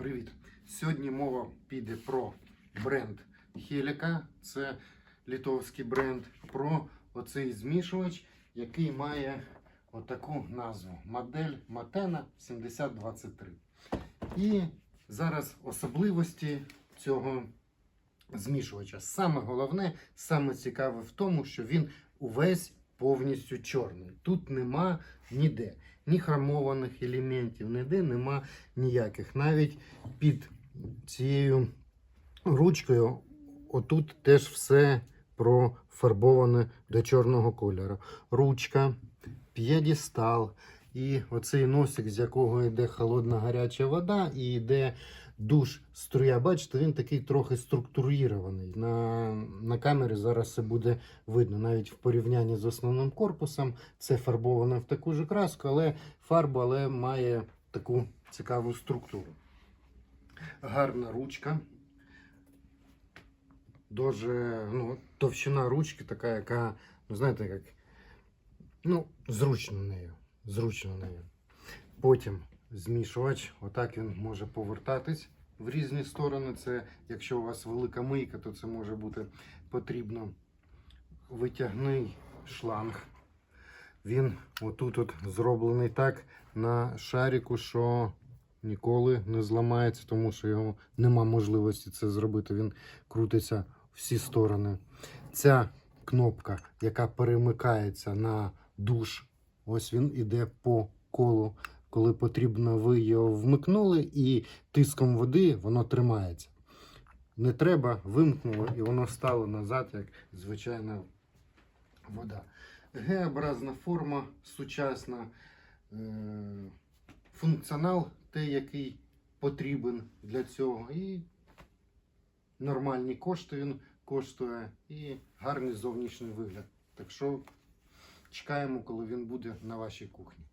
Привіт! Сьогодні мова піде про бренд Хеліка, це литовський бренд, про оцей змішувач, який має отаку назву модель Матена 7023. І зараз особливості цього змішувача. Саме головне, саме цікаве в тому, що він увесь повністю чорний. Тут нема ніде ні хромованих елементів, ніде нема ніяких. Навіть під цією ручкою отут теж все профарбоване до чорного кольору. Ручка, п'єдестал і оцей носик, з якого йде холодна гаряча вода, і йде душ струя. Бачите, він такий трохи структурований. На, на камері зараз це буде видно. Навіть в порівнянні з основним корпусом це фарбовано в таку ж краску, але фарба але має таку цікаву структуру. Гарна ручка. Дуже ну, товщина ручки така, яка, ну знаєте, як ну, зручно нею. Зручно нею. Потім змішувач, отак він може повертатись в різні сторони. Це, якщо у вас велика мийка, то це може бути потрібно витягний шланг. Він отут от зроблений так на шаріку, що ніколи не зламається, тому що його нема можливості це зробити. Він крутиться всі сторони. Ця кнопка, яка перемикається на душ, ось він іде по колу. Коли потрібно, ви його вмикнули, і тиском води воно тримається. Не треба, вимкнули, і воно стало назад, як звичайна вода. Г-образна форма сучасна, е, функціонал той, який потрібен для цього. І нормальні кошти він коштує, і гарний зовнішній вигляд. Так що чекаємо, коли він буде на вашій кухні.